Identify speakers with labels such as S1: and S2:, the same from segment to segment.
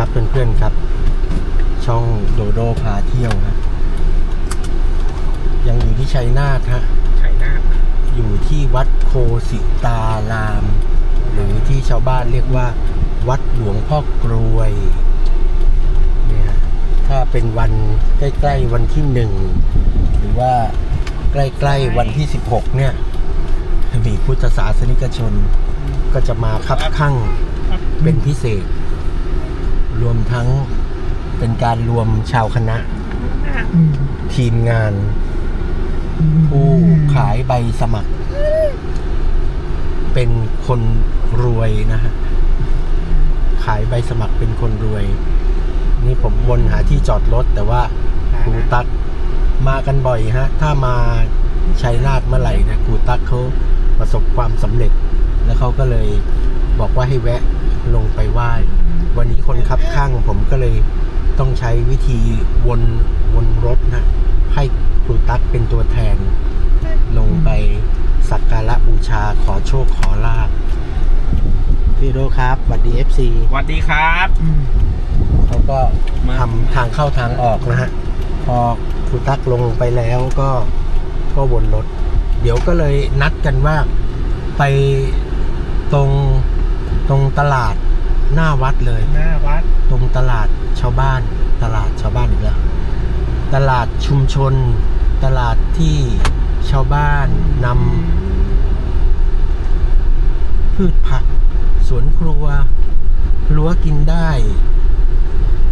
S1: ครับเพื่อนๆครับ ช่องโดโดพาเที่ยวฮะยังอยู่ที่ชัยนาทฮะ
S2: ไข่หน้า
S1: อยู่ที่วัดโคสิตาราม หรือที่ชาวบ้านเรียกว่า วัดหลวงพ่อกรวยเนี่ยฮะถ้าเป็นวันใกล้ ๆ วันที่หนึ่งหรือว่าใกล้ ๆ วันที่ 16 เนี่ย มีพุทธศาสนิกชนก็จะมาคับข้างเป็นพิเศษ รวมทั้งเป็นการรวมชาวคณะ ทีมงาน ผู้ขายใบสมัคร เป็นคนรวยนะฮะขายใบสมัครเป็นคนรวย นี่ผมวนหาที่จอดรถ แต่ว่าครูตักมากันบ่อยฮะ ถ้ามาชัยนาทเมื่อไหร่เนะครูตักเขาประสบความสำเร็จ แล้วเขาก็เลยบอกว่าให้แวะลงไปไหว้ วันนี้คนขับข้างผมก็เลยต้องใช้วิธีวนวนรถนะ ให้ครูตั๊กเป็นตัวแทน ลงไปสักการะบูชาขอโชคขอลาบพี่โดครับสวัสดี FC
S2: สวัสดีครับ
S1: เขาก็ทำทางเข้าทางออกนะฮะ พอครูตั๊กลงไปแล้วก็ก็วนรถ เดี๋ยวก็เลยนัดกันว่าไปตรงตรงตลาด หน้าวัดเลย
S2: หน้าวัด
S1: ตรงตลาดชาวบ้าน ตลาดชาวบ้านอีกแล้วตลาดชุมชน ตลาดที่ชาวบ้านนำพืชผัก สวนครัวรั้วกินได้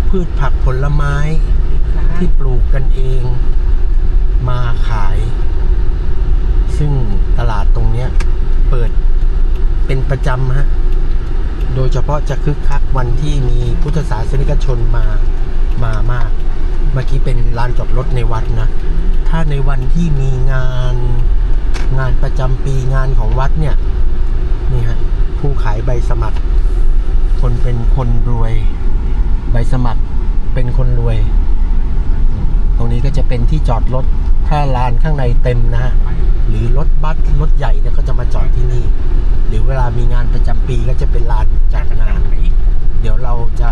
S1: พืชผักผลไม้ที่ปลูกกันเองมาขาย ซึ่งตลาดตรงเนี้ย เปิดเป็นประจำฮะ โดยเฉพาะจะคึกคักวันที่มีพุทธศาสนิกชนมามามาก เมื่อกี้เป็นลานจอดรถในวัดนะ ถ้าในวันที่มีงานงานประจำปีงานของวัดเนี่ย นี่ฮะผู้ขายใบสมัคร คนเป็นคนรวย ใบสมัครเป็นคนรวย ตรงนี้ก็จะเป็นที่จอดรถถ้าลานข้างในเต็มนะฮะหรือรถบัสรถใหญ่เนี่ยก็จะมาจอดที่นี่ หรือเวลามีงานประจำปีก็จะเป็นลานจัดงาน เดี๋ยวเราจะ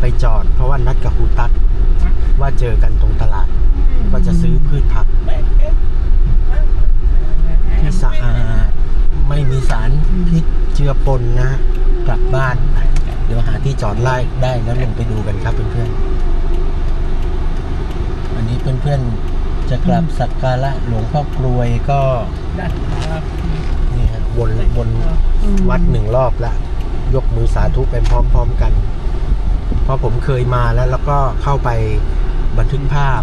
S1: ไปจอด เพราะว่านัดกับครูตักว่าเจอกันตรงตลาด ก็จะซื้อพืชผักที่สะอาดไม่มีสารพิษเจือปนนะฮะกลับบ้าน เดี๋ยวหาที่จอดไล่ได้แล้วลงไปดูกันครับเพื่อนๆอันนี้เพื่อนๆจะกลับสักการะหลวงพ่อกรวยก็ วนวนวัดหนึ่งรอบแล้ว ยกมือสาธุไปพร้อม ๆกัน เพราะผมเคยมาแล้ว แล้วก็เข้าไปบันทึกภาพ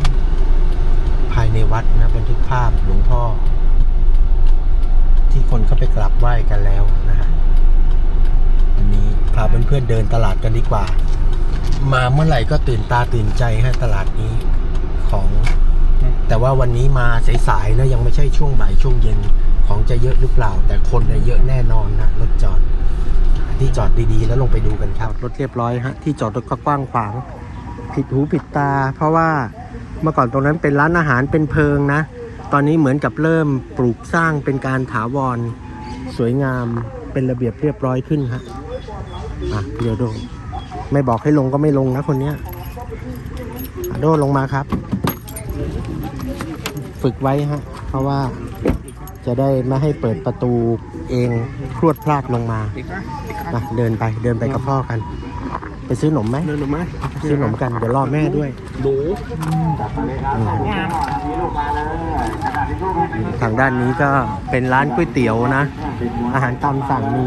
S1: ภายในวัดนะบันทึกภาพหลวงพ่อ ที่คนเข้าไปกราบไหว้กันแล้วนะฮะวันนี้พาเพื่อนๆเดินตลาดกันดีกว่า มาเมื่อไหร่ก็ตื่นตาตื่นใจให้ตลาดนี้ของ แต่ว่าวันนี้มาสายๆนะยังไม่ใช่ช่วงบ่ายช่วงเย็น ของจะเยอะหรือเปล่า แต่คนเนี่ยเยอะแน่นอนนะรถจอด ที่จอดดีๆ แล้วลงไปดูกันครับรถเรียบร้อยฮะที่จอดรถก็กว้างขวาง ผิดหูผิดตา เพราะว่าเมื่อก่อนตรงนั้นเป็นร้านอาหารเป็นเพิงนะ ตอนนี้เหมือนกับเริ่มปลูกสร้างเป็นการถาวร สวยงามเป็นระเบียบเรียบร้อยขึ้นฮะอะเดี๋ยวโดไม่บอกให้ลงก็ไม่ลงนะคนเนี้ยโดลงมาครับ ฝึกไว้ฮะ เพราะว่า จะได้ไม่ให้เปิดประตูเองพรวดพลาดลงมา
S2: เด็กนะเด็กครับ
S1: นะเดินไปเดินไปกับพ่อกัน ไปซื้อหนมไหม
S2: เดินหรือไม่
S1: ซื้อหนมกันเดี๋ยวรอแม่ด้วย
S2: หนู
S1: อืม
S2: งาม
S1: ทางด้านนี้ก็เป็นร้านก๋วยเตี๋ยวนะ อาหารตามสั่งมี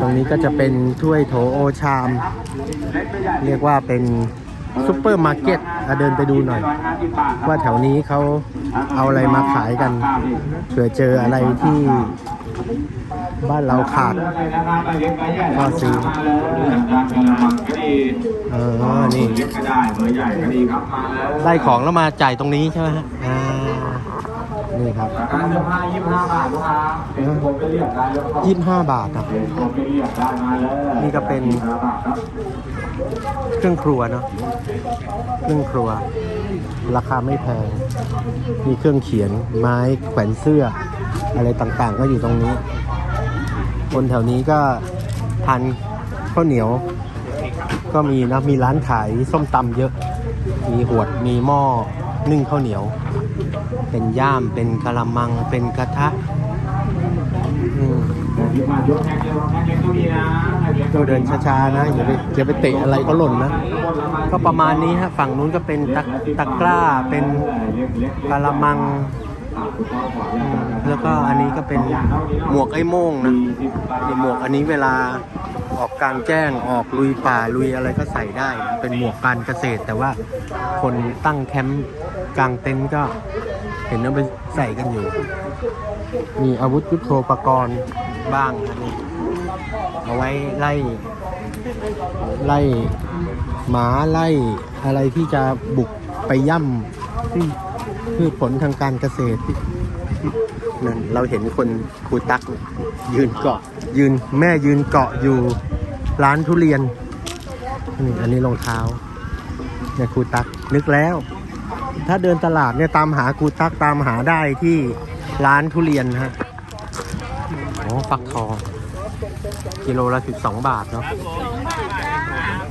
S1: ตรงนี้ก็จะเป็นถ้วยโถโอชาม เรียกว่าเป็นซุปเปอร์มาร์เก็ตอะเดินไปดูหน่อย ว่าแถวนี้เขา เอาอะไรมาขายกันเผื่อเจออะไรที่บ้านเราขาดก็ซื้อเออนี่
S3: ได้
S1: ของแล้วมาจ่ายตรงนี้ใช่ไหมฮะอ่านี่ครับ
S3: การเสื้อผ้ายี่สิบห้าบาทลูกค้าเป็นผมเป็นเรียกได้แล้วก็
S1: ยี่สิบห้าบาทครับ
S3: นผมเป็นเรียกได้มาเลย
S1: นี่ก็เป็นเครื่องครัวเนาะเครื่องครัว ราคาไม่แพง มีเครื่องเขียนไม้แขวนเสื้อ อะไรต่างๆ ก็อยู่ตรงนี้ คนแถวนี้ก็ทานข้าวเหนียว
S2: ก็
S1: มีนะ มีร้านขายส้มตำเยอะ มีหวด มีหม้อนึ่งข้าวเหนียว เป็นย่าม เป็นกะละมัง เป็นกระทะอืม
S3: ยกมาเดิน
S1: ช้าๆนะอย่าไปอย่าไปเตะอะไรก็หล่นนะ ก็ประมาณนี้ฮะฝั่งนู้นก็เป็นตะตะกร้าเป็นกะละมัง แล้วก็อันนี้ก็เป็นหมวกไอ้โม่งนะหมวกอันนี้เวลาออกกลางแจ้งออกลุยป่าลุยอะไรก็ใส่ได้ เป็นหมวกการเกษตร แต่ว่าคนตั้งแคมป์กลางเต็นท์ก็เห็นว่าไปใส่กันอยู่ มีอาวุธยุทโธปกรณ์บ้างนะนี่ เอาไว้ไล่ ไล่หมาไล่อะไรที่จะบุกไปย่ำที่พืชผลทางการเกษตรนั่นเราเห็นคนครูตักยยืนเกาะ ยืนแม่ยืนเกาะอยู่ร้านทุเรียนนี่อันนี้รองเท้าเนี่ยครูตักนึกแล้ว ถ้าเดินตลาดเนี่ยตามหาครูตักตามหาได้ที่ร้านทุเรียนฮะโอ้ฟักทอง กิโลละสิบสองบาทเนาะ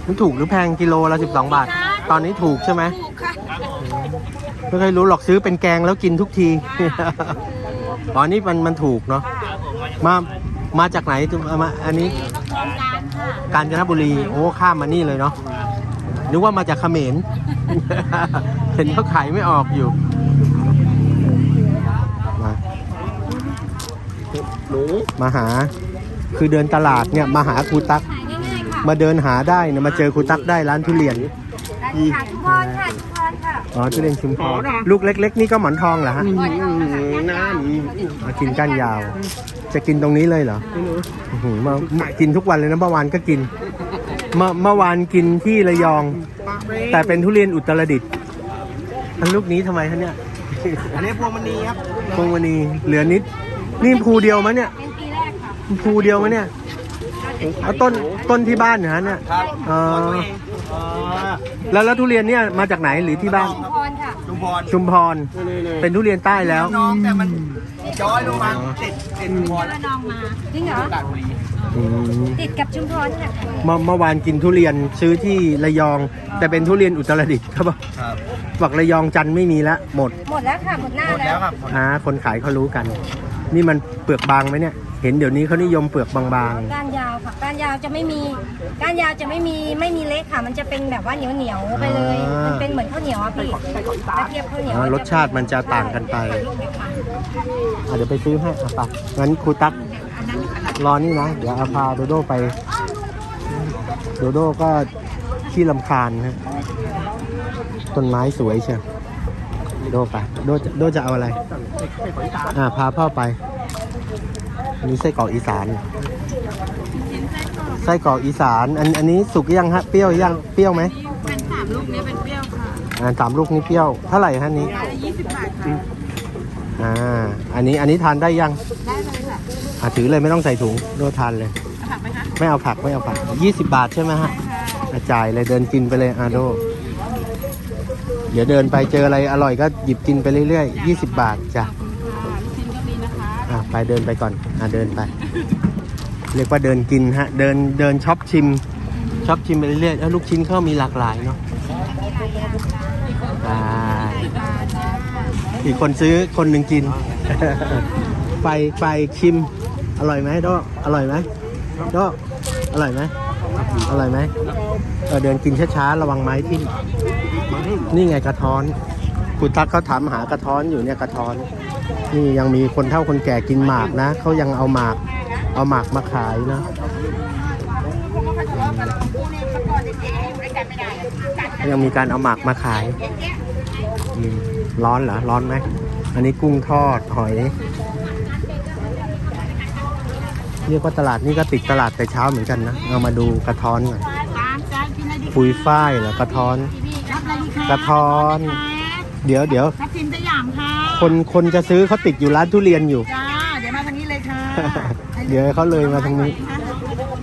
S1: มันถูกหรือแพงกิโลละสิบสองบาท ตอนนี้ถูกใช่ไหม
S4: ถูกค่ะ
S1: ไม่เคยรู้หรอกซื้อเป็นแกงแล้วกินทุกทีตอนนี้มันมันถูกเนาะมามาจากไหนถึงเอามาอันนี้
S4: โครงการค่ะ
S1: กาญจนบุรีโอ้ข้ามมานี่เลยเนาะนึกว่ามาจากเขมรเห็นเขาขายไม่ออกอยู่มามาหา คือเดินตลาดเนี่ยมาหาครูตัก
S4: ขายง่ายๆค่ะ
S1: มาเดินหาได้นะมาเจอครูตักได้ร้านทุเรียน
S4: ได้ค่ะทุกพรค่ะทุกพรค่ะ
S1: อ๋อทุเรียนชุมพรลูกเล็ก ๆ นี่ก็หมอนทองเหรอฮะ
S4: หมอนทองค่ะ
S1: น้ำมากินก้านยาว จะกินตรงนี้เลยเหรออื้อหือมามากินทุกวันเลยนะเมื่อวานก็กินเมื่อเมื่อวานกินที่ระยอง แต่เป็นทุเรียนอุตรดิตถ์อันลูกนี้ทำไมคะเนี่ย
S2: อันนี้พวงมณีครับ
S1: พวงมณีเหลือนิดนี่ภูเดียวมั้ยเนี่ย ภูเดียวมั้ยเนี่ยเอาต้นต้นที่บ้านเหรอฮะเนี่ย
S2: ครับ
S1: อ๋อ
S2: ตัวเองอ๋อ
S1: แล้วแล้วทุเรียนเนี่ยมาจากไหนหรือที่บ้าน
S4: ทุกพรค่ะ
S2: ชุมพร
S1: ชุมพร เป็นทุเรียนใต้แล้ว
S2: น้องแต่มันย้อยลงมาติดติดชุมพร
S4: ระนองมาจริงเหรอ
S2: ตากบุรี
S1: อืม
S4: ติดกับชุมพรเนี่ย
S1: เมื่อเมื่อวานกินทุเรียนซื้อที่ระยอง แต่เป็นทุเรียนอุตรดิตถ์ครับ
S2: ครับ
S1: บอกระยองจันทร์ไม่มีแล้วหมด
S4: หมดแล้วค่ะหมดหน้า
S2: หมด
S4: แล้
S2: แล้ววครับ
S1: อ่าคนขายเขารู้กัน นี่มันเปลือกบางไหมเนี่ย เห็นเดี๋ยวนี้เขานิยมเปลือกบาง
S4: ก้านยาวค่ะก้านยาวจะไม่มีก้านยาวจะไม่มีไม่มีเล็กค่ะ มันจะเป็นแบบว่าเหนียวเหนียวๆไปเลย มันเป็นเหมือนข้าวเหนียวอะพี่ถ้าเทียบข้าวเหนี
S1: ๆ
S4: ยว
S1: อ่ารสชาติมันจะต่างกันไปอะเดี๋ยวไปซื้อให้อะไปงั้นครูตั๊กรอนี่นะ เดี๋ยวเอาพาโดโดไป โดโดก็ขี้ลำคาญฮะต้นไม้สวยเชียวโดไปโดจะโดจะเอาอะไร อ่าพาพ่อไป อันนี้ไส้กรอกอีสาน ไส้กรอกอีสาน อันอันนี้สุกยังฮะ เปรี้ยวยัง เปรี้ยวไหม
S5: เป็นสามลูกนี้เป็นเปรี้ยวค่ะ
S1: อ่าสามลูกนี้เปรี้ยว เท่าไหร่ฮะนี้
S5: ยี่สิบบาทค่ะ
S1: อ่า อันนี้อันนี้ทานได้ยัง
S5: ได้เลยค่ะ
S1: อ่าถือเลยไม่ต้องใส่ถุงโดทานเลย
S5: เอาผักไหมคะ
S1: ไม่เอาผักไม่เอาผักยี่สิบบาทใช่ไหมฮะอะจ่ายเลยเดินกินไปเลยอาโด เดี๋ยวเดินไปเจออะไรอร่อยก็หยิบกินไปเรื่อยๆยี่สิบบาทจ้ะ
S5: ค่ะลูกชิ้นก็มีนะคะ
S1: อะ ไปเดินไปก่อนอะเดินไป เรียกว่าเดินกินฮะ เดินเดินช็อปชิมช็อปชิมไปเรื่อยๆแล้วลูกชิ้นเขามีหลากหลายเนาะอีกคนซื้อคนหนึ่งกิน ไปไปชิม อร่อยไหมโดอร่อยไหมโดอร่อยไหมอร่อยไหมเออเดินกินช้าๆระวังไม้ทิ่มนี่ไงกระท้อนคุณตั๊กเขาถามหากระท้อนอยู่เนี่ยกระท้อน นี่ยังมีคนเฒ่าคนแก่กินหมากนะ เขายังเอาหมากเอาหมากมาขายนะยังมีการเอาหมากมาขาย ร้อนเหรอ ร้อนไหม อันนี้กุ้งทอดหอยเรียกว่าตลาดนี่ก็ติดตลาดแต่เช้าเหมือนกันนะ เอามาดูกระท้อนก่อน
S5: ตามใจกินอะไรดี
S1: ปุยฝ้ายเหรอกระท้อน กระท้อน เดี๋ยวเดี๋ยว
S5: ทับทิมสยามค่ะ
S1: คนคนจะซื้อเขาติดอยู่ร้านทุเรียนอยู่
S5: จ้า เดี๋ยวมาทางนี้เลยค่ะ
S1: เดี๋ยวเขาเลยมาทางนี้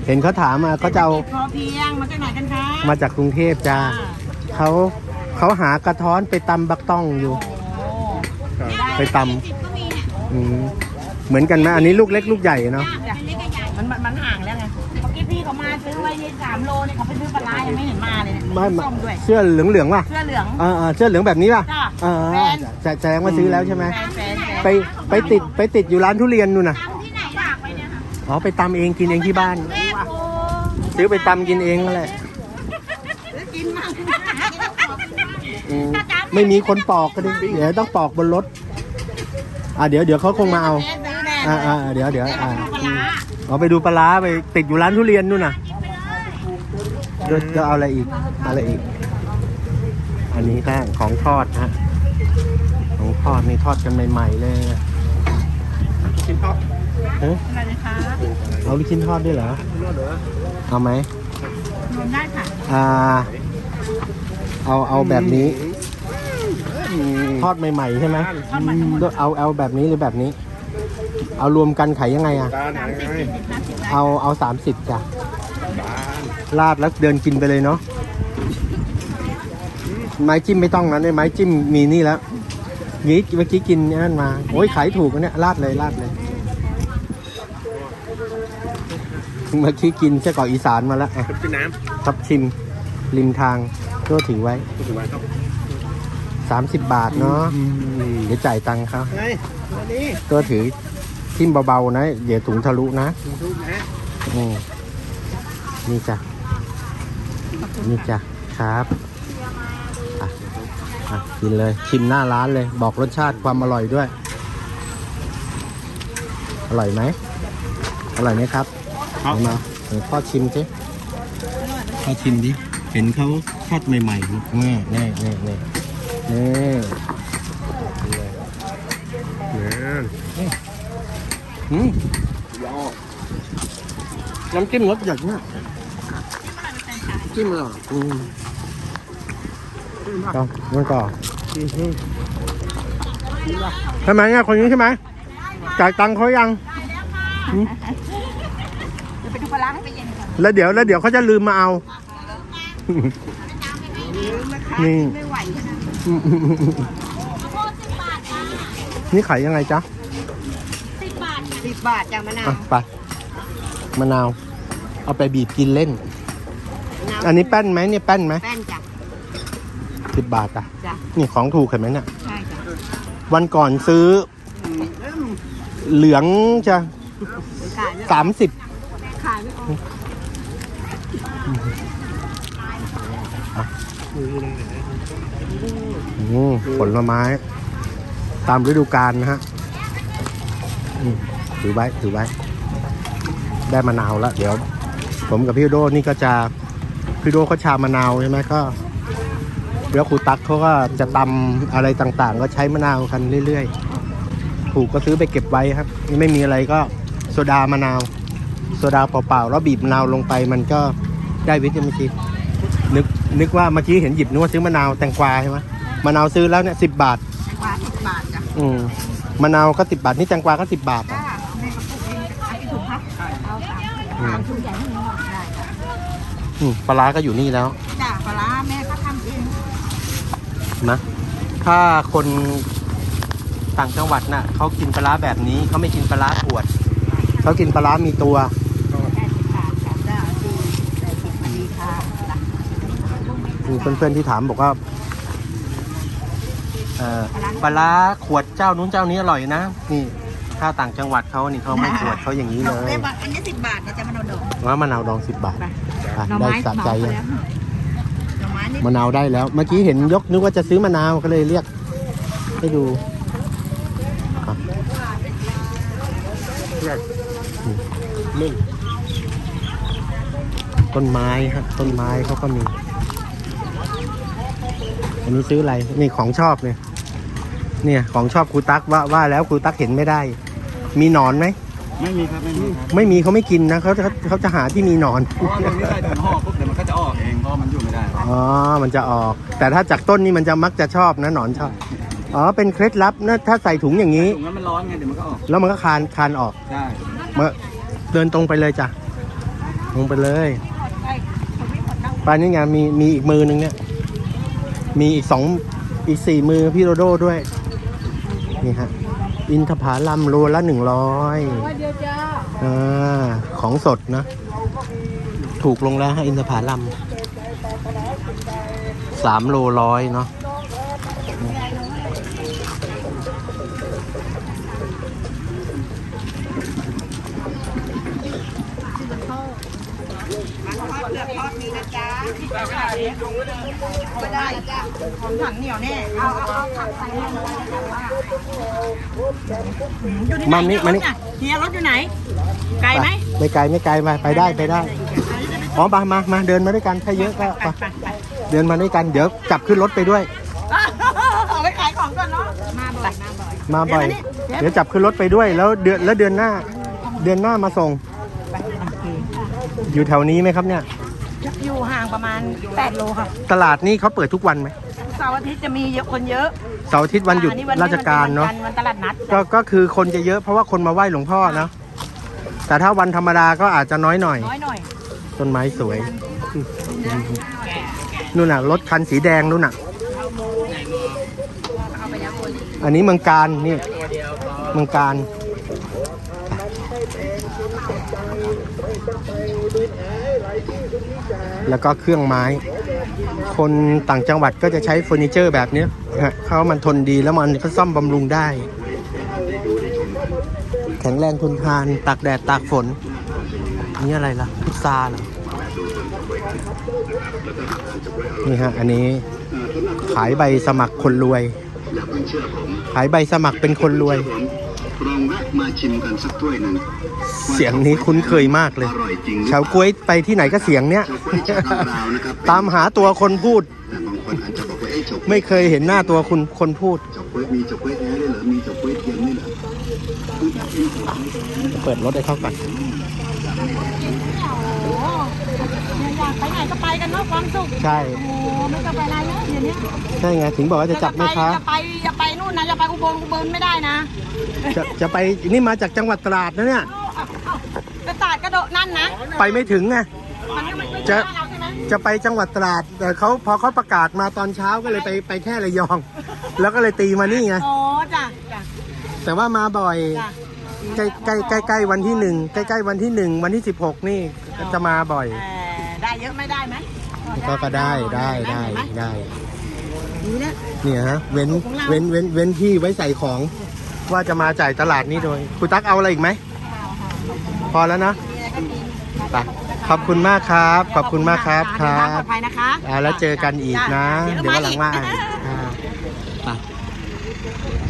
S1: เห็นเขาถามมาเขาจะเอา
S5: พอเพียง มาจากไหนกันคะ
S1: มาจากกรุงเทพจ้าเขาเขาหากระท้อนไปตำบักต้องอยู่ ไปตำอืมเหมือนกันไหมอันนี้ลูกเล็กลูกใหญ่เนาะ
S5: สามโลเนี่ยเขาไปซื้อปลาร้ายังไม่เห็นมาเลยเนี่ย
S1: ไม่ไม่
S5: ส้มด้วย
S1: เสื้อเหลืองเหลืองๆป่ะ
S5: เสื้อเหลือง
S1: อ่าอ่าเสื้อเหลืองแบบนี้ป่ะ
S5: จ้ะ
S1: อ่า
S5: แฟน
S1: แสแสดงว่าซื้อแล้วใช่ไหม
S5: แฟนแฟนแฟน
S1: ไปไปติดไปติดอยู่ร้านทุเรียนนู่นน่ะ
S5: ที่ไหนฝากไปเนี่ยค่ะ
S1: อ๋อไปตำเองกินเองที่บ้านซื้อไปตำกินเองนั่นแหละ
S5: ซื้อกินมาก
S1: อืมไม่มีคนปอกก็ดิเดี๋ยวต้องปอกบนรถ อ่าเดี๋ยวเดี๋ยวเขาคงมาเอา
S5: ซื้อแน่
S1: อ่าอ่าเดี๋ยวเดี๋ยวอ่า
S5: ปลาร้า
S1: เอาไปดูปลาร้าไปติดอยู่ร้านทุเรียนนู่นน่ะ เดี๋ยวจะเอาอะไรอีกเอาอะไรอีก อันนี้ก็ของทอดฮะของทอดนี่ทอดกันใหม่ ๆ เลยชิ้นทอด
S5: อะไรนะคะ
S1: เอาลูกชิ้นทอดด้วยเหรอเอาไหม
S5: รวมได้ค่ะ
S1: อ่า เอาเอาแบบนี้ ทอดใหม่ ๆ ใช่ไหม
S5: ทอดใหม่ทั้งหมด
S1: เอาเอาแบบนี้หรือแบบนี้ เอารวมกันขายยังไงอะ
S5: สามสิบสี่สิบห้าสิบได้
S1: เอาเอาสามสิบจ้ะ ราดแล้วเดินกินไปเลยเนาะไม้จิ้มไม่ต้องนะเนี่ยไม้จิ้มมีนี่แล้วนี้เมื่อกี้กินนั่นมาโอ้ยขายถูกนะเนี่ยราดเลยราดเลยเมื่อกี้กินเจ้าเกาะอีสานมาแล้วอะ
S2: กินน้
S1: ทับชิมริมทางก็ถือไว้ำ
S2: ถือว่าครับ
S1: สามสิบบาทเนาะเดี๋ยวจ่ายตังค์เขา
S2: ไงวันนี้
S1: ตัวถือทิ่มเบาๆนะ เดี๋ยวถุงทะลุนะ
S2: ดูนะ
S1: อืมนี่จ้ะ นี่จ้ะครับอะอะกินเลยชิมหน้าร้านเลย บอกรสชาติความอร่อยด้วย อร่อยไหมอร่อยไหมครับเอามาเดี๋ยวพ่อชิมสิพ่อชิมดิเห็นเขาทอดใหม่ๆนี่นี่นี่นี่นี่เลยอืมน้ำจิ้มรสจัดมาก จิ้มเหรออืมเอามันต่อทำไมเนี่ยคนนี้ใช่ไหมจ่ายตังค์เขายัง
S5: เดี๋ยวไปดูปลาร้าให้ไปเย็นก่อน
S1: แล้วเดี๋ยวแล้วเดี๋ยวเขาจะลืมมาเอานี่
S5: ไม่ไหวนะ
S1: นี่ขายยังไงจ๊ะ
S5: สิบบาทจากมะนาว
S1: อะไปมะนาว เอาไปบีบกินเล่น อันนี้แป้นไหมเนี่ยแป้นไหม
S5: แป้นจ้ะ
S1: สิบบาทอะ
S5: จ้ะ
S1: นี่ของถูกเห็นไหมเนี่ย
S5: ใช่จ้ะ
S1: วันก่อนซื้อเหลืองจะ
S5: ขายไม่
S1: สามสิบ
S5: ขายไม่ออก
S1: ผลไม้ ตามฤดูกาลนะฮะอืมถือไว้ถือไว้ ได้มะนาวแล้วเดี๋ยว ผมกับพี่โดนี่ก็จะ พี่โดเขาชามะนาวใช่ไหมก็เดี๋ยวครูตั๊กเขาก็จะตำอะไรต่างๆ ก็ใช้มะนาวกันเรื่อยๆ ถูกก็ซื้อไปเก็บไว้ครับไม่มีอะไรก็โซดามะนาว โซดาเปล่าๆแล้วบีบมะนาวลงไปมันก็ได้วิตามินซีนึกนึกว่าเมื่อกี้เห็นหยิบนึกว่าซื้อมะนาวแตงกวาใช่ไหมมะนาวซื้อแล้วเนี่ยสิบบาท
S5: แตงกวาสิบบาทจ้ะ
S1: อืมมะนาวก็สิบบาทนี่แตงกวาก็สิบบาท
S5: จ้า
S1: อะ
S5: แม่ก็ปลูกเองเอาไปถุงครับเอาสามสามถุงใหญ่ให้หนูหน่ อยได้จ้ะ
S1: อืมปลาร้าก็อยู่นี่แล้ว
S5: จ้ะปลาร้าแม่ก็ทำเอง
S1: นะ ถ้าคนต่างจังหวัดน่ะเขากินปลาร้าแบบนี้เขาไม่กินปลาร้าขวดเขากินปลาร้ามีตัว
S5: ได้สิบบาทจ้ะจ้าดีได้สิบพอดีค่ะจ้ะ
S1: มีเพื่อนๆที่ถามบอกว่าเอ่อปลาร้าขวดเจ้านู้นเจ้านี้อร่อยนะ นี่ ถ้าต่างจังหวัดเขานี่เขาไม่ขวดเขาอย่างนี้เล
S5: เอา
S1: ย
S5: ได้บาทอันนี้สิบบาทนะจ๊ะมะนาวดอง
S1: ว่ามะนาวดองสิบบาท
S5: ไป
S1: อะ
S5: หน่อ
S1: ได้
S5: ไม้
S1: สะใจ
S5: เหมา
S1: ยัง
S5: ไปแล้วหน่อไม้นี่
S1: มะนาวได้แล้ว เมื่อกี้เห็นยกนึกว่าจะซื้อมะนาวก็เลยเรียกให้ดูอะนี่ต้นไม้ครับต้นไม้เขาก็มี อันนี้ซื้ออะไรนี่ของชอบเนี่ย เนี่ยของชอบครูตักว่าว่าแล้วครูตักเห็นไม่ได้ มีหนอนไหม
S2: ไม่มีครับไม่มีครับ
S1: ไม่มีเขาไม่กินนะเขาเขาเขาจะหาที่มีหนอน
S2: เพราะว่าตรงนี้ใส่ถุงห่อปุ๊บเดี๋ยวมันก็จะออกเองเพราะมันอยู่ไม่ได้
S1: อ๋อ มันจะออก แต่ถ้าจากต้นนี่มันจะมักจะชอบนะหนอนชอบ อ๋อ เป็นเคล็ดลับนะถ้าใส่ถุงอย่างนี้
S2: ถุงนั้นมันร้อนไงเดี๋ยวมันก็ออก
S1: แล้วมันก็คานคานออก
S2: ใช่
S1: มาเดินตรงไปเลยจ้ะตรงไปเลยไปนี่ไงมีมีอีกมือหนึ่งเนี่ย มีอีกสองอีกสี่มือพี่โรโดด้วย นี่ฮะ อินทผลัมโลละหนึ่งร้อย
S5: เดียวจ้า
S1: อ่าของสดนะ ถูกลงแล้วฮะอินทผลัมสามโลร้อยเนาะมา นี่มานี่
S5: เฮียรถอยู่ไหน ไกลไหม
S1: ไม่ไกลไม่ไกลมาไปได้ไปได้อ๋อมามามาเดินมาด้วยกันถ้าเยอะก็ไปเดินมาด้วยกันเดี๋ยวจับขึ้นรถไปด้วย
S5: เอาไปขายของก่อนเนาะ มาบ่อยมาบ่อย
S1: มาบ่อย เดี๋ยวจับขึ้นรถไปด้วย แล้วเดือนแล้วเดือนหน้า เดือนหน้ามาส่ง อยู่แถวนี้ไหมครับเนี่ย
S5: อยู่ห่างประมาณ 8 โลค่ะ
S1: ตลาดนี่เขาเปิดทุกวันไหม
S5: เสาร์อาทิตย์จะมีเยอะคนเยอะ
S1: เสาร์อาทิตย์วันหยุด
S5: อ่
S1: ราชการเนาะ
S5: วันวันตลาดนัด
S1: ก็ก็คือคนจะเยอะเพราะว่าคนมาไหว้หลวงพ่อเนาะแต่ถ้าวันธรรมดาก็อาจจะน้อยหน่อย
S5: น้อยหน่อย
S1: ต้นไม้สวยนู่นน่ะรถคันสีแดงนู่นน่ะ อันนี้เมืองการนี่เมืองการแล้วก็เครื่องไม้ คนต่างจังหวัดก็จะใช้เฟอร์นิเจอร์แบบนี้ฮะเขามันทนดีแล้วมันก็ซ่อมบำรุงได้ แข็งแรงทนทานตากแดดตากฝน นี่อะไรล่ะ พุทราเหรอนี่ฮะ อันนี้ขายใบสมัครคนรวย ขายใบสมัครเป็นคนรวย
S6: มาชิมกันสักถ้วยหนึ่ง
S1: เสียงนี้คุ้นเคยมากเลย
S6: อร่อยจริงหรือ
S1: ชาวกล้วยไปที่ไหนก็เสียงเนี้ย
S6: เฉาก๊วยจากลาวนะครับ
S1: ตามหาตัวคนพูด
S6: แต่บางคนอาจจะบอกว่าเอ๊ะเฉาก๊วย
S1: ไม่เคยเห็นหน้าตัวคุณคนพูด
S6: เฉาก๊วยมีเฉาก๊วยแท้ด้วยเหรอมีเฉาก๊วยเทียมด้วยเหรอ
S1: เปิดรถให้เขาก่อน
S5: อยา กไปไหนก็ไปกันเนาะความสุข
S1: ใช่
S5: โอ้ไม่ต้องไปอะไรนะเดี๋ยวนี้
S1: ใช่ไงถึงบอกว่าจะจับแม่ค้า
S5: จะไปจะไปนู่นนะจะไปอุบลอุบลไม่ได้นะ
S1: จะจะไปนี่มาจากจังหวัดตราดนะเนี่ย
S5: กระตาดกระโดดนั่นนะ
S1: ไปไม่ถึงไง
S5: มันก็ไม่ไม่
S1: จะ
S5: ใช่เราใช่ไหม
S1: จะไปจังหวัดตราดแต่เขาพอเขาประกาศมาตอนเช้าก็เลยไปไปแค่ระยอง แล้วก็เลยตีมานี่ไง
S5: อ๋อจ้ะจ้ะ
S1: แต่ว่ามาบ่อย
S5: จ้ะ
S1: ใกล้ใกล้ใกล้ใกล้วันที่หนึ่งใกล้ใกล้วันที่หนึ่งวันที่สิบหกนี่ก็จะมาบ่อย
S5: เอ่อได้ เยอะไม่ได้ไหม
S1: ก็ก็ได้ได้ได้
S5: เห็นไหม
S1: ได้
S5: ดีนะ
S1: เนี่ยฮะเว้นเว้นเว้นเว้นที่ไว้ใส่ของ ว่าจะมาจ่ายตลาดนี้โดยคุณตั๊กเอาอะไรอีกไหมพอแล้วนะไปขอบคุณมากครับ ขอบคุณมากครับค
S5: เดิน
S1: รั
S5: ทางปล
S1: บ
S5: อดภัยนะคะ
S1: อ่าแล้วเจอกันอีกนะ
S5: จ้
S1: เดี๋ยววันหลังมาอ่านอ่าไป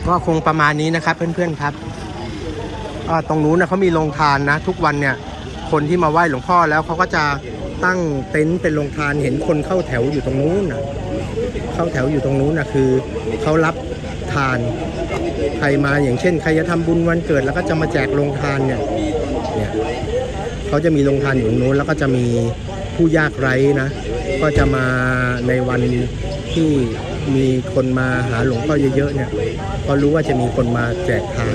S1: ก็คงประมาณนี้นะครับ เพื่อนๆครับอ่าตรงนู้นนะเขามีโรงทานนะ ทุกวันเนี่ย คนที่มาไหว้หลวงพ่อแล้วเขาก็จะ ตั้งเต็นท์เป็นโรงทานเห็นคนเข้าแถวอยู่ตรงนู้นนะเข้าแถวอยู่ตรงนู้นนะคือเขารับทานใครมาอย่างเช่น ใครจะทำบุญวันเกิดแล้วก็จะมาแจกโรงทานเนี่ยเนี่ยเขาจะมีโรงทานอยู่ตรงนู้นแล้วก็จะมีผู้ยากไร้นะ ก็จะมาในวันที่มีคนมาหาหลวงพ่อเยอะๆเนี่ยเพราะรู้ว่าจะมีคนมาแจกทาน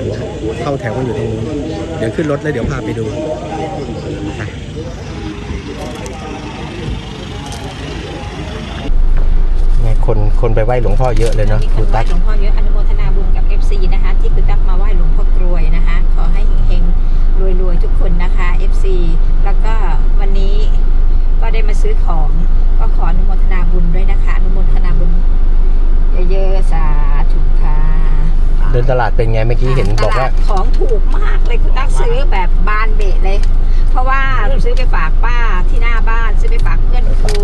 S1: เข้าแถวกันอยู่ตรงนู้นเดี๋ยวขึ้นรถแล้วเดี๋ยวพาไปดูไปไง คนคนไปไหว้หลวงพ่อเยอะเลยเนาะ
S7: มีค
S1: ดู
S7: นไหว้
S1: ตั๊ก
S7: หลวงพ่อเยอะอนุโมทนาบุญกับ FC นะคะที่คุณตักมาไหว้หลวงพ่อกรวยนะคะ ขอให้เฮงๆรวยๆทุกคนนะคะ FC แล้วก็วันนี้ก็ได้มาซื้อของก็ขออนุโมทนาบุญด้วยนะคะอนุโมทนาบุญเยอะๆสาธุค่ะ
S1: เดินตลาดเป็นไงเมื่อกี้เห็นบอกว่า
S7: ตลดของถูกมากเลยคุณตักซื้อแบบบานเบะเลย เพราะว่าซื้อไปฝากป้าที่หน้าบ้าน ซื้อไปฝากเพื่อนครู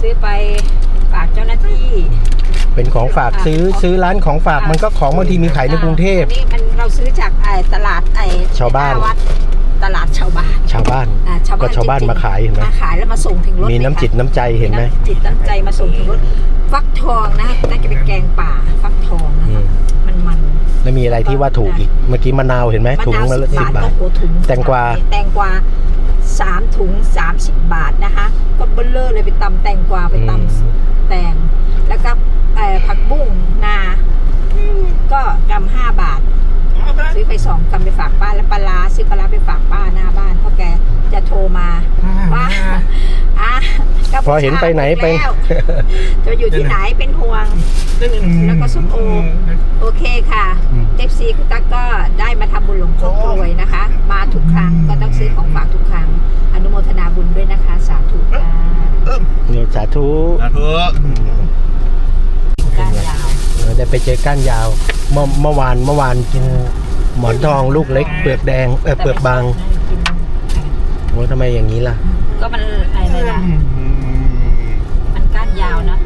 S7: ซื้อไป ฝากเจ้าหน้าที่
S1: เป็นของฝากซื้อซื้อร้านของฝากมันก็ของบางทีมีขายในกรุงเทพ
S7: อันนี่มันเราซื้อจากไอ้ตลาดไอ้
S1: ชาวบ้าน
S7: หวัดตลาดชาวบ้าน
S1: ชาวบ้าน
S7: อ่าชาวบ้าน
S1: ก็ชาวบ้าน
S7: จริงๆ
S1: มาขายเห็นไหม
S7: มาขายแล้วมาส่งถึงรถ
S1: มีน้ำจิต
S7: เลยค่ะ
S1: น้ำใจเห็นไหม
S7: น้ำจิตน้ำใจมาส่งถึงรถฟักทองนะน่าจะเป็นแกงป่าฟักทองนะ
S1: อื
S7: คะ
S1: ม
S7: มันมัน
S1: แล้วมีอะไรที่ว่าถูกอีกเมื่อกี้มะนาวเห็นไหม
S7: มะ
S1: ถุง
S7: นาว
S1: มา
S7: สิ
S1: ละ
S7: บ
S1: สิบบา
S7: บาท
S1: ท
S7: ก็โอ้ถุง
S1: แตงกวา
S7: แตงกวา สามถุงสามสิบบาทนะคะก็เบลเลอร์เลยไปตำแตงกวาไปตำแตง แล้วก็เอ่อผักบุ้งนา ก็กำห้าบาท ซื้อไปสองกำไปฝากป้าแล้วปลาร้าซื้อปลาร้าไปฝากป้าหน้าบ้านเพราะแกจะโทรมาว่าอะก็
S1: พอเห็นไปไหนไป
S7: แล้วจะอยู่ที่ไหนเป็นห่วง แล้วก็ส้มโอโอเคค่ะ
S1: อืม
S7: เอฟซีคุณตั๊กก็ได้มาทำบุญหลวงพ่อกรวยนะคะ มาทุกครั้งก็ต้องซื้อของฝากทุกครั้ง อนุโมทนาบุญด้วยนะคะ สาธุค่ะ
S1: เดี๋ยว สาธุ
S2: สาธุ
S7: ก้านยาว
S1: เออได้ไปเจอก้านยาวเมื่อเมื่อวานเมื่อวานกินหมอนทองลูกเล็ก เปลือกแดงเออเปลือกบางโอ้ทำไมอย่างนี้ล่ะ
S7: ก็มันอะไรล่ะมันก้านยาวนะ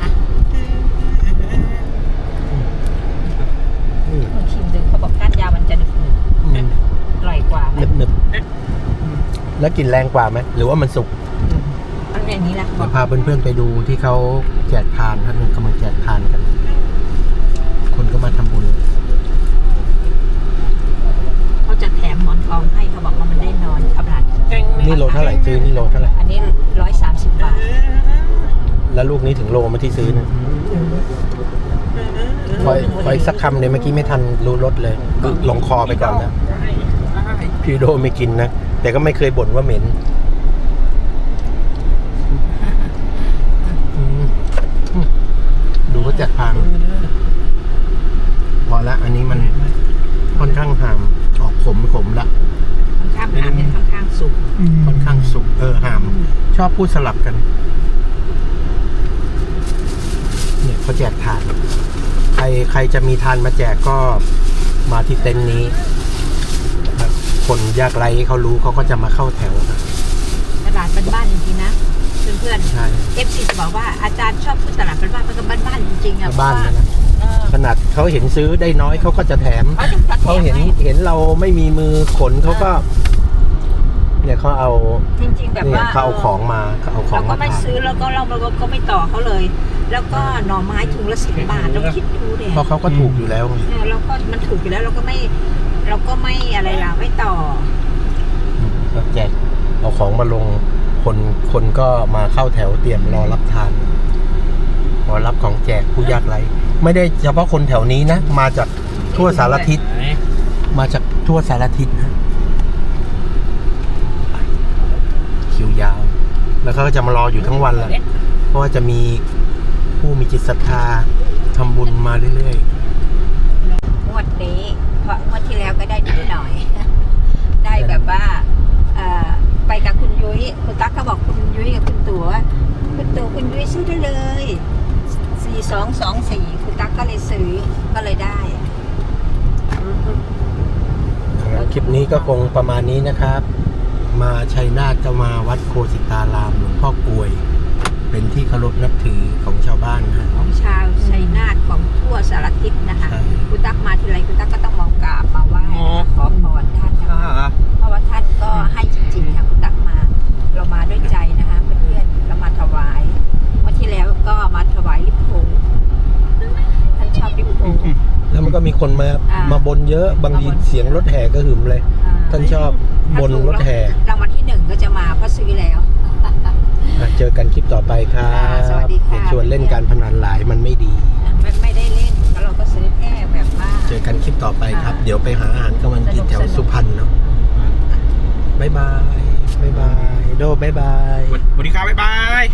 S7: อะ
S1: อืม
S7: ลองชิมดูเขาบอกก้านยาวมันจะหนึบหนึบ
S1: อืม
S7: อร่อยกว่าไหม
S1: หนึบหนึบแล้วกลินแรงกว่าไหมหรือว่ามันสุก
S7: มันเป็น อย่างนี้นะบ
S1: เดี๋
S7: อยก
S1: วพาเพื่อนๆไปดูที่เขาแจกทานท่านกำลังแจกทานกัน คนก็มาทำบุญ
S7: เขาจะแถมหมอนทองให้เขาบอกว่ามันได้นอนขนาด
S1: นี่โลเท่าไหร่ซื้อนี่โลเท่าไหร่
S7: อันนี้ร้อยสามสิบบาท
S1: แล้วลูกนี้ถึงโลมาที่ซื้อนะขอขออีกสักคำเลยเมื่อกี้ไม่ทันรู้รสเลยก็ลงคอไปก่อนนะพี่โดไม่กินนะ แต่ก็ไม่เคยบ่นว่าเหม็นอืมอืมดู ก็จัดพานพอละอันนี้มันค่อนข้างห่ามออกขมขมละ
S7: ค่อนข้างหนาเป็นค่อนข้างสุก
S1: ค่อนข้างสุกเออห่าม ชอบพูดสลับกัน เนี่ยเขาแจกทาน ใครใครจะมีทานมาแจกก็มาที่เต็นท์นี้ครับคนยากไร้เขารู้เขาก็จะมาเข้าแถวครับ
S7: ตลาดบ้านๆจริงๆนะ เพื่อน
S1: ใช่
S7: ๆ FC จะบอกว่าอาจารย์ชอบพูดตลาดบ้านๆมันก็บ้านๆจริงๆอะ
S1: บ้าน
S7: เพ
S1: นั่
S7: ระ
S1: นนะ
S7: เออ
S1: ขนาดเขาเห็นซื้อได้น้อยเขาก็จะแถม
S7: เขาจะจัดแถ
S1: เขา
S7: ม
S1: เห็น
S7: ให้
S1: เห็นเราไม่มีมือขนเขาก็ เนี่ยเขาเอา
S7: จริง ๆ แบบ
S1: เนี่ย
S7: ว่า
S1: เขาเอาของมาเขาเอาขอ
S7: เรา
S1: ง
S7: ก็
S1: มา
S7: ไม่
S1: ทาน
S7: ซื้อแล้วก็เราเราก็ไม่ต่อเขาเลย แล้วก็หน่อไม้ถุงละสิบบาทเราคิดดูเด็
S1: เพราะเขาก็ถูกอยู่แล้วไง
S7: เราก็มันถูกอยู่แล้วเราก็ไม่เราก็ไม่อะไรล่ะไม่ต่อ
S1: อืมก็แจกเอาของมาลง คนคนก็มาเข้าแถวเตรียมรอรับทานรอรับของแจกผู้ยากไร้ไม่ได้เฉพาะคนแถวนี้นะ มาจากทั่วสารทิศ มาจากทั่วสารทิศนะคิวยาว แล้วเขาก็จะมารออยู่ทั้งวันแหละเพราะว่าจะมีผู้มีจิตศรัทธาทำบุญมาเรื่อย
S7: งวดนี้เพราะงวดที่แล้วก็ได้นิดหน่อย ได้แบบว่าเอ่อ ไปกับคุณยุ้ยคุณตั๊กก็บอกคุณยุ้ยกับคุณตั๋วคุณตั๋วคุณยุ้ยซื้อได้เลยสี่สองสองสี่คุณตั๊กก็เลยซื้อก็เลยได้
S1: ๆคลิปนี้ก็คงประมาณนี้นะครับ มาชัยนาทก็มาวัดโคสิตารามหลวงพ่อกลวย เป็นที่เคารพนับถือของชาวบ้านนะฮะ
S7: ของชาวชัยนาทของทั่วสารทิศนะคะ
S1: ใช่
S7: คุณตั๊กมาทีไรคุณตั๊กก็ต้องมองกราบมาไหว้
S1: เยอะบางที
S7: มาบน
S1: เสียงรถแห่ก็หึมเลย ท่านชอบบนรถแห่
S7: รางวัลที่หนึ่งก็จะมาเพราะซื้อแล้ว
S1: อะเจอกันคลิปต่อไปครับ
S7: ค่ะสวัสดีค่ะ
S1: อย่าชวนเล่นการพนันหลายมันไม่ดี
S7: ไม่ไม่ได้เล่นแล้วเราก็ซื้อแค่แบบว่า
S1: เจอกันคลิปต่อไปครับ
S7: อ่า
S1: เดี๋ยวไปหาอาหารกลางวันกินแถว
S7: สนุกๆ
S1: สุพรรณเนาะบ๊ายบายบ๊ายบายโดบ๊ายบาย
S2: สวัสดีครับบ๊ายบาย